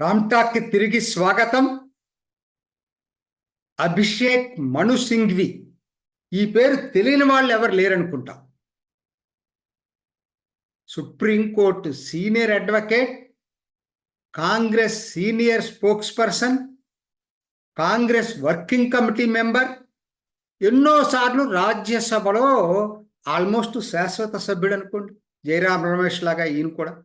రామ్టాక్కి తిరిగి స్వాగతం. అభిషేక్ మను సింఘ్వి. ఈ పేరు తెలియని వాళ్ళు ఎవరు లేరనుకుంటా. Supreme court senior advocate Congress senior spokesperson Congress working committee member ఎన్నోసార్లు రాజ్యసభలో ఆల్మోస్ట్ శాశ్వత సభ్యుడు అనుకోండి. జయరాం రమేష్ లాగా ఈయన కూడా.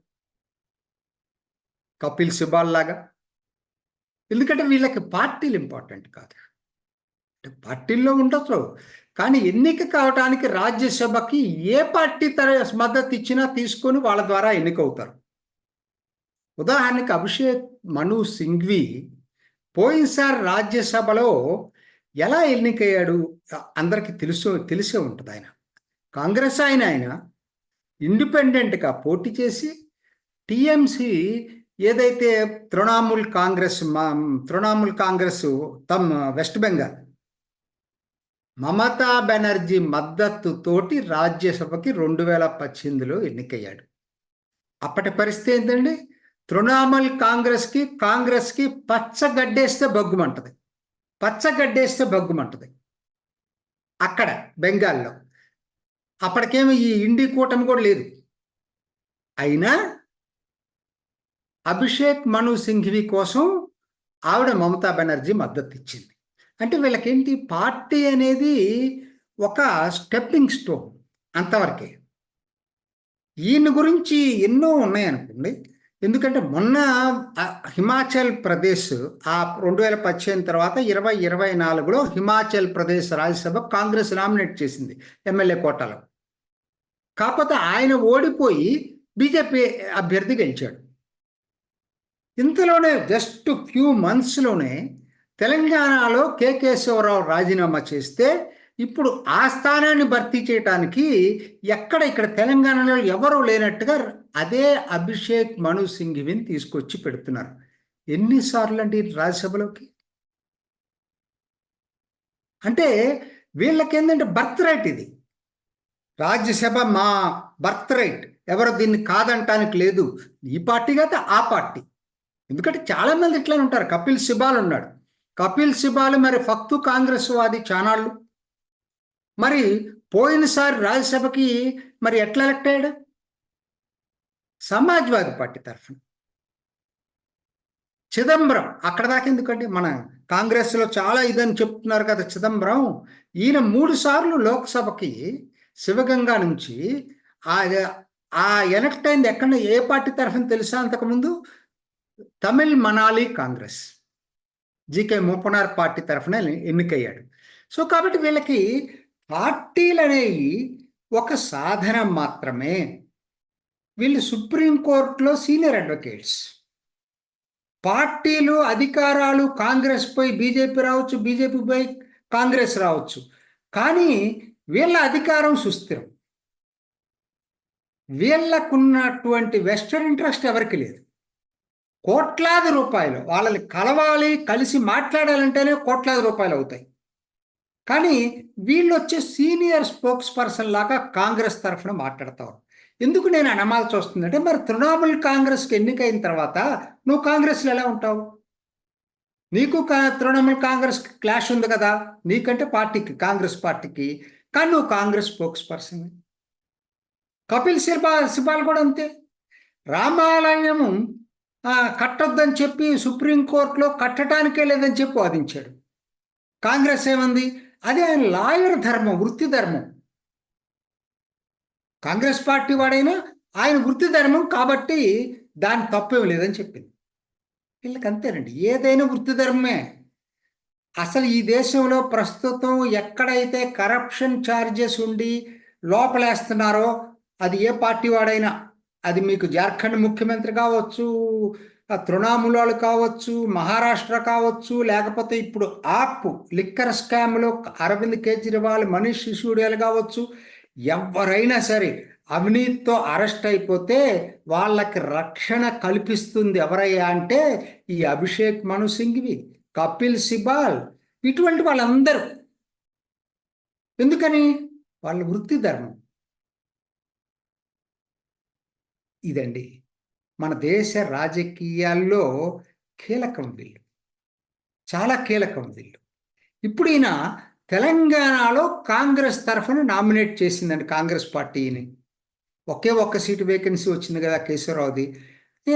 కపిల్ సిబాల్ లాగా. ఎందుకంటే వీళ్ళకి పార్టీలు ఇంపార్టెంట్ కాదు. అంటే పార్టీల్లో ఉండొచ్చు. కానీ ఎన్నిక కావటానికి రాజ్యసభకి ఏ పార్టీ తర మద్దతు ఇచ్చినా తీసుకొని వాళ్ళ ద్వారా ఎన్నికవుతారు. ఉదాహరణకి అభిషేక్ మను సింఘ్వి పోయినసారి రాజ్యసభలో ఎలా ఎన్నికయ్యాడు? అందరికీ తెలుసు తెలిసే ఉంటుంది ఆయన. కాంగ్రెస్ ఆయన ఆయన ఇండిపెండెంట్గా పోటీ చేసి టిఎంసి ఏదైతే తృణమూల్ కాంగ్రెస్ మా తృణమూల్ కాంగ్రెస్ తమ్ వెస్ట్ బెంగాల్ మమతా బెనర్జీ మద్దతుతోటి రాజ్యసభకి రెండు వేల పద్దెనిమిదిలో ఎన్నికయ్యాడు. అప్పటి పరిస్థితి ఏంటండి? తృణమూల్ కాంగ్రెస్కి కాంగ్రెస్కి పచ్చగడ్డేస్తే బగ్గుమంటది. పచ్చగడ్డేస్తే బగ్గుమంటది అక్కడ బెంగాల్లో. అప్పటికేమో ఈ ఇండి కూటమి కూడా లేదు. అయినా అభిషేక్ మను సింఘ్వి కోసం ఆవిడ మమతా బెనర్జీ మద్దతు ఇచ్చింది అంటే వీళ్ళకేంటి? పార్టీ అనేది ఒక స్టెప్పింగ్ స్టోన్ అంతవరకే. ఈయన గురించి ఎన్నో ఉన్నాయనుకోండి ఎందుకంటే మొన్న హిమాచల్ ప్రదేశ్ ఆ రెండు వేల పదిహేను తర్వాత ఇరవై ఇరవై నాలుగులో హిమాచల్ ప్రదేశ్ రాజ్యసభ కాంగ్రెస్ నామినేట్ చేసింది ఎమ్మెల్యే కోటాలో. కాకపోతే ఆయన ఓడిపోయి బీజేపీ అభ్యర్థి గెలిచాడు. ఇంతలోనే జస్ట్ ఫ్యూ మంత్స్లోనే తెలంగాణలో కె. కేశవరావు రాజీనామా చేస్తే ఇప్పుడు ఆ స్థానాన్ని భర్తీ చేయడానికి ఎక్కడ ఇక్కడ తెలంగాణలో ఎవరు లేనట్టుగా అదే అభిషేక్ మను సింఘివిని తీసుకొచ్చి పెడుతున్నారు. ఎన్నిసార్లు అండి రాజ్యసభలోకి? అంటే వీళ్ళకి ఏంటంటే బర్త్ రైట్ ఇది. రాజ్యసభ మా బర్త్ రైట్. ఎవరు దీన్ని కాదంటానికి లేదు. ఈ పార్టీ కదా ఆ పార్టీ. ఎందుకంటే చాలామంది ఇట్లానే ఉంటారు. కపిల్ సిబాల్ ఉన్నాడు. కపిల్ సిబాల్ మరి ఫక్తు కాంగ్రెస్ వాది చానాళ్ళు. మరి పోయినసారి రాజ్యసభకి మరి ఎట్లా ఎలక్ట్ అయ్యాడు? సమాజ్వాదీ పార్టీ తరఫున. చిదంబరం అక్కడ దాకా ఎందుకండి? మన కాంగ్రెస్లో చాలా ఇదని చెప్తున్నారు కదా చిదంబరం. ఈయన మూడు సార్లు లోక్సభకి శివగంగా నుంచి ఆ ఆ ఎలక్ట్ అయింది ఎక్కడ ఏ పార్టీ తరఫున తెలుసా అంతకుముందు? తమిళ్ మనాలి కాంగ్రెస్. జీకే మూపనార్ పార్టీ తరఫున ఎన్నికయ్యాడు. సో కాబట్టి వీళ్ళకి పార్టీలు అనేవి ఒక సాధనం మాత్రమే. వీళ్ళు సుప్రీంకోర్టులో సీనియర్ అడ్వకేట్స్. పార్టీలు అధికారాలు కాంగ్రెస్ పై బీజేపీ రావచ్చు బీజేపీ పై కాంగ్రెస్ రావచ్చు. కానీ వీళ్ళ అధికారం సుస్థిరం. వీళ్ళకున్నటువంటి వెస్టర్న్ ఇంట్రెస్ట్ ఎవరికి లేదు. కోట్లాది రూపాయలు వాళ్ళని కలవాలి కలిసి మాట్లాడాలంటేనే కోట్లాది రూపాయలు అవుతాయి. కానీ వీళ్ళు వచ్చే సీనియర్ స్పోక్స్ పర్సన్ లాగా కాంగ్రెస్ తరఫున మాట్లాడతారు. ఎందుకు నేను అనమాల్సి వస్తుందంటే మరి తృణమూల్ కాంగ్రెస్కి ఎన్నికైన తర్వాత నువ్వు కాంగ్రెస్లో ఎలా ఉంటావు? నీకు తృణమూల్ కాంగ్రెస్ క్లాష్ ఉంది కదా నీకంటే పార్టీకి కాంగ్రెస్ పార్టీకి కానీ నువ్వు కాంగ్రెస్ స్పోక్స్ పర్సన్ కపిల్ శిల్పా శిపాల్ కూడా అంతే. రామాలయం కట్టొద్దని చెప్పి సుప్రీంకోర్టులో కట్టడానికే లేదని చెప్పి వాదించాడు. కాంగ్రెస్ ఏమంది? అదే ఆయన లాయర్ ధర్మం వృత్తి ధర్మం. కాంగ్రెస్ పార్టీ వాడైనా ఆయన వృత్తి ధర్మం కాబట్టి దాని తప్పేం లేదని చెప్పింది. వీళ్ళకి అంతేనండి. ఏదైనా వృత్తి ధర్మమే అసలు ఈ దేశంలో ప్రస్తుతం ఎక్కడైతే కరప్షన్ ఛార్జెస్ ఉండి లోపలేస్తున్నారో అది ఏ పార్టీ వాడైనా అది మీకు జార్ఖండ్ ముఖ్యమంత్రి కావచ్చు తృణమూలాలు కావచ్చు మహారాష్ట్ర కావచ్చు లేకపోతే ఇప్పుడు ఆప్ లిక్కర్ స్కామ్లో అరవింద్ కేజ్రీవాల్ మనీష్ సిసోడియాలు కావచ్చు ఎవరైనా సరే అవినీతితో అరెస్ట్ అయిపోతే వాళ్ళకి రక్షణ కల్పిస్తుంది ఎవరయ్యా అంటే ఈ అభిషేక్ మను సింఘ్వి కపిల్ సిబాల్ ఇటువంటి వాళ్ళందరూ. ఎందుకని? వాళ్ళ వృత్తి ధర్మం. ఇదండి. మన దేశ రాజకీయాల్లో కీలకం వీళ్ళు. చాలా కీలకం వీళ్ళు. ఇప్పుడు ఈయన తెలంగాణలో కాంగ్రెస్ తరఫున నామినేట్ చేసిందండి కాంగ్రెస్ పార్టీని. ఒకే ఒక్క సీటు వేకెన్సీ వచ్చింది కదా కేశవరావుది.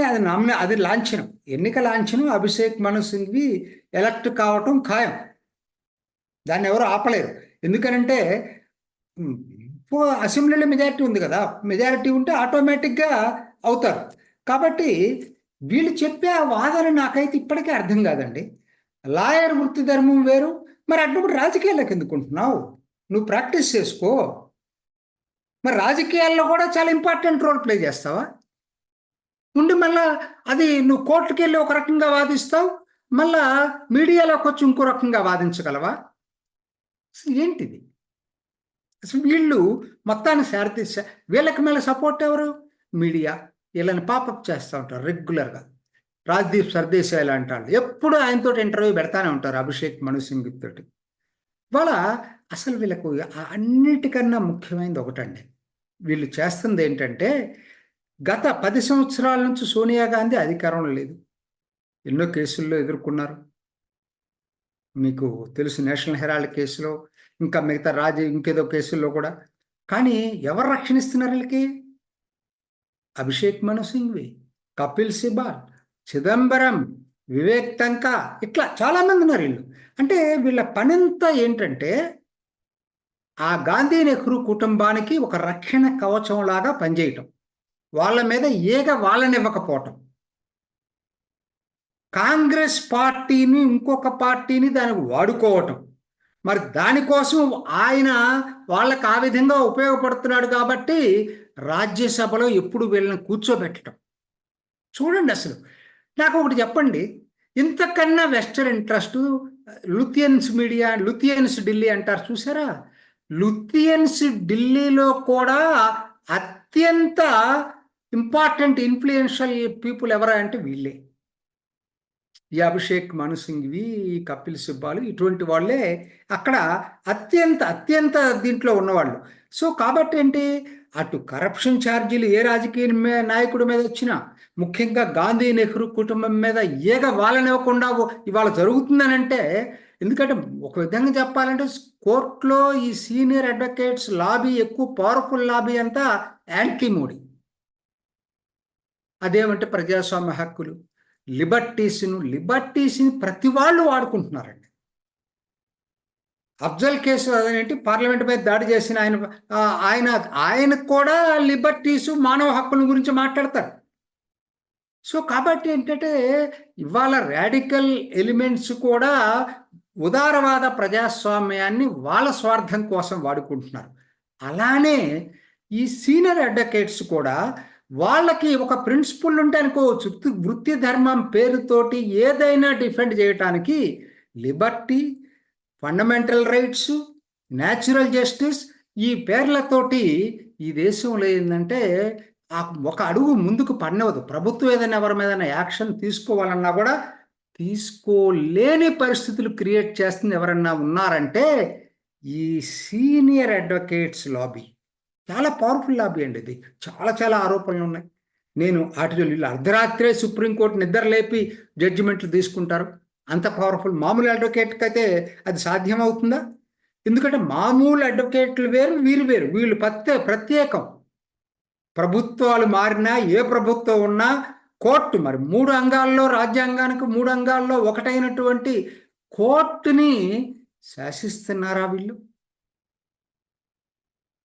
అది నామినే అది లాంఛనం. ఎన్నిక లాంఛనం అభిషేక్ మను సింగ్వి ఎలక్ట్ కావటం ఖాయం. దాన్ని ఎవరు ఆపలేరు. ఎందుకనంటే అసెంబ్లీలో మెజారిటీ ఉంది కదా. మెజారిటీ ఉంటే ఆటోమేటిక్గా అవుతారు. కాబట్టి వీళ్ళు చెప్పే ఆ వాదన నాకైతే ఇప్పటికే అర్థం కాదండి. లాయర్ వృత్తి ధర్మం వేరు మరి అడ్డప్పుడు రాజకీయాలకు ఎందుకుంటున్నావు? నువ్వు ప్రాక్టీస్ చేసుకో. మరి రాజకీయాల్లో కూడా చాలా ఇంపార్టెంట్ రోల్ ప్లే చేస్తావా? ఉండి మళ్ళా అది నువ్వు కోర్టుకి వెళ్ళి ఒక రకంగా వాదిస్తావు మళ్ళా మీడియాలోకి వచ్చి ఇంకో రకంగా వాదించగలవా? అసలు ఏంటిది? అసలు వీళ్ళు మొత్తాన్ని శారతీస వీళ్ళకి మళ్ళీ సపోర్ట్ ఎవరు? మీడియా. వీళ్ళని పాపప్ చేస్తూ ఉంటారు రెగ్యులర్గా. రాజ్దీప్ సర్దేశాయ్ లాంటి వాళ్ళు ఎప్పుడు ఆయనతో ఇంటర్వ్యూ పెడతానే ఉంటారు అభిషేక్ మను సింగ్ తోటి. వాళ్ళ అసలు వీళ్ళకు అన్నిటికన్నా ముఖ్యమైనది ఒకటండి. వీళ్ళు చేస్తుంది ఏంటంటే గత పది సంవత్సరాల నుంచి సోనియా గాంధీ అధికారంలో లేదు. ఎన్నో కేసుల్లో ఎదుర్కొన్నారు. మీకు తెలుసు నేషనల్ హెరాల్డ్ కేసులో ఇంకా మిగతా రాజీ ఇంకేదో కేసుల్లో కూడా. కానీ ఎవరు రక్షణిస్తున్నారు వీళ్ళకి? అభిషేక్ మను సింగ్వి కపిల్ సిబాల్ చిదంబరం వివేక్తంక ఇట్లా చాలా మంది ఉన్నారు వీళ్ళు. అంటే వీళ్ళ పనంతా ఏంటంటే ఆ గాంధీ నెహ్రూ కుటుంబానికి ఒక రక్షణ కవచం లాగా పనిచేయటం. వాళ్ళ మీద ఏగ వాళ్ళనివ్వకపోవటం కాంగ్రెస్ పార్టీని ఇంకొక పార్టీని దానికి వాడుకోవటం. మరి దానికోసం ఆయన వాళ్ళకి ఆ విధంగా ఉపయోగపడుతున్నాడు కాబట్టి రాజ్యసభలో ఎప్పుడు వీళ్ళని కూర్చోబెట్టడం చూడండి అసలు నాకు ఒకటి చెప్పండి. ఇంతకన్నా western interest Lutyens media Lutyens Delhi అంటారు చూసారా? లుథియన్స్ ఢిల్లీలో కూడా అత్యంత ఇంపార్టెంట్ ఇన్ఫ్లుయెన్షియల్ పీపుల్ ఎవరా అంటే వీళ్ళే. ఈ అభిషేక్ మనుసింగ్వి ఈ కపిల్ సిబ్బాలు ఇటువంటి వాళ్ళే అక్కడ అత్యంత అత్యంత దీంట్లో ఉన్నవాళ్ళు. సో కాబట్టి ఏంటి? అటు కరప్షన్ ఛార్జీలు ఏ రాజకీయ నాయకుడి మీద వచ్చినా ముఖ్యంగా గాంధీ నెహ్రూ కుటుంబం మీద ఏగ వాళ్ళనివ్వకుండా ఇవాళ జరుగుతుందని జరుగుతుందనంటే ఎందుకంటే ఒక విధంగా చెప్పాలంటే కోర్టులో ఈ సీనియర్ అడ్వకేట్స్ లాబీ ఎక్కువ పవర్ఫుల్ లాబీ అంతా యాంటీ మోడీ. అదేమంటే ప్రజాస్వామ్య హక్కులు. లిబర్టీస్ను లిబర్టీస్ని ప్రతి వాళ్ళు వాడుకుంటున్నారండి. అఫ్జల్ కేసు అదేంటి? పార్లమెంట్ మీద దాడి చేసిన ఆయన ఆయన ఆయనకు కూడా లిబర్టీస్ మానవ హక్కుల గురించి మాట్లాడతారు. సో కాబట్టి ఏంటంటే ఇవాళ రాడికల్ ఎలిమెంట్స్ కూడా ఉదారవాద ప్రజాస్వామ్యాన్ని వాళ్ళ స్వార్థం కోసం వాడుకుంటున్నారు. అలానే ఈ సీనియర్ అడ్వకేట్స్ కూడా వాళ్ళకి ఒక ప్రిన్సిపల్ ఉంటే అనుకోవచ్చు. వృత్తి ధర్మం పేరుతోటి ఏదైనా డిఫెండ్ చేయటానికి liberty fundamental rights natural justice ఈ పేర్లతోటి ఈ దేశంలో ఏంటంటే ఒక అడుగు ముందుకు పడినవదు ప్రభుత్వం ఏదైనా ఎవరి మీద యాక్షన్ తీసుకోవాలన్నా కూడా తీసుకోలేని పరిస్థితులు క్రియేట్ చేస్తుంది ఎవరన్నా ఉన్నారంటే ఈ సీనియర్ అడ్వకేట్స్ లాబీ. చాలా పవర్ఫుల్ లాబీ అండి ఇది. చాలా చాలా ఆరోపణలు ఉన్నాయి. నేను వాటిలో వీళ్ళు అర్ధరాత్రే సుప్రీంకోర్టు నిద్ర లేపి జడ్జిమెంట్లు తీసుకుంటారు. అంత పవర్ఫుల్ మామూలు అడ్వకేట్కి అయితే అది సాధ్యం అవుతుందా ఎందుకంటే మామూలు అడ్వకేట్లు వేరు వీరు వేరు. వీళ్ళు ప్రత్యే ప్రత్యేకం. ప్రభుత్వాలు మారినా ఏ ప్రభుత్వం ఉన్నా కోర్టు మరి మూడు అంగాల్లో రాజ్యాంగానికి మూడు అంగాల్లో ఒకటైనటువంటి కోర్టుని శాసిస్తున్నారా వీళ్ళు?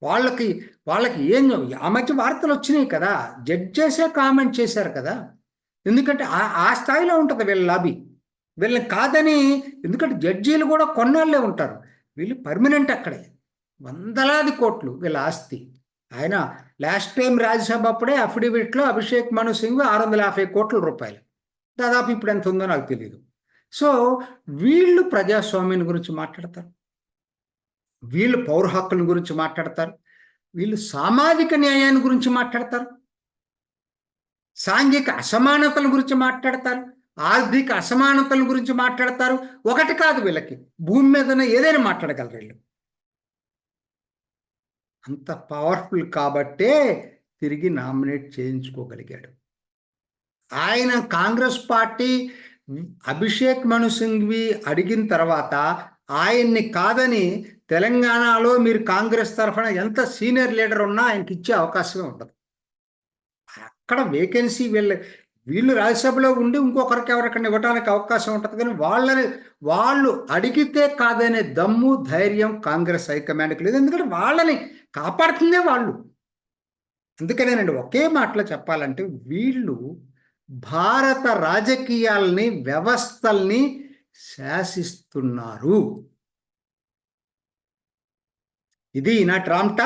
వాళ్ళకి వాళ్ళకి ఏం ఆ మధ్య వార్తలు వచ్చినాయి కదా. జడ్జెసే కామెంట్ చేశారు కదా. ఎందుకంటే ఆ ఆ స్థాయిలో ఉంటుంది వీళ్ళ లాబీ వీళ్ళని కాదని ఎందుకంటే జడ్జీలు కూడా కొన్నాళ్ళే ఉంటారు. వీళ్ళు పర్మనెంట్ అక్కడే. వందలాది కోట్లు వీళ్ళ ఆస్తి. ఆయన లాస్ట్ టైం రాజ్యసభ అప్పుడే అఫిడవిట్లో అభిషేక్ మను సింగ్ ఆరు వందల యాభై కోట్ల రూపాయలు. దాదాపు ఇప్పుడు ఎంత ఉందో నాకు తెలియదు సో వీళ్ళు ప్రజాస్వామ్యం గురించి మాట్లాడతారు. వీళ్ళు పౌర హక్కుల గురించి మాట్లాడతారు. వీళ్ళు సామాజిక న్యాయాన్ని గురించి మాట్లాడతారు. సాంఘిక అసమానతల గురించి మాట్లాడతారు. ఆర్థిక అసమానతల గురించి మాట్లాడతారు. ఒకటి కాదు వీళ్ళకి. భూమి మీదనే ఏదైనా మాట్లాడగలరు వీళ్ళు. అంత పవర్ఫుల్ కాబట్టే తిరిగి నామినేట్ చేయించుకోగలిగాడు. ఆయన కాంగ్రెస్ పార్టీ అభిషేక్ మను సింఘ్వి అడిగిన తర్వాత ఆయన్ని కాదని తెలంగాణలో మీరు కాంగ్రెస్ తరఫున ఎంత సీనియర్ లీడర్ ఉన్నా ఆయనకి ఇచ్చే అవకాశమే ఉండదు. అక్కడ వేకెన్సీ వీళ్ళ వీళ్ళు రాజ్యసభలో ఉండి ఇంకొకరికి ఎవరికైనా ఇవ్వడానికి అవకాశం ఉంటుంది కానీ వాళ్ళని వాళ్ళు అడిగితే కాదనే దమ్ము ధైర్యం కాంగ్రెస్ హైకమాండ్కి లేదు. ఎందుకంటే వాళ్ళని కాపాడుతుందే వాళ్ళు. అందుకనేనండి ఒకే మాటలో చెప్పాలంటే వీళ్ళు భారత రాజకీయాల్ని వ్యవస్థల్ని శాసిస్తున్నారు. ఇది నా ట్రామ్టా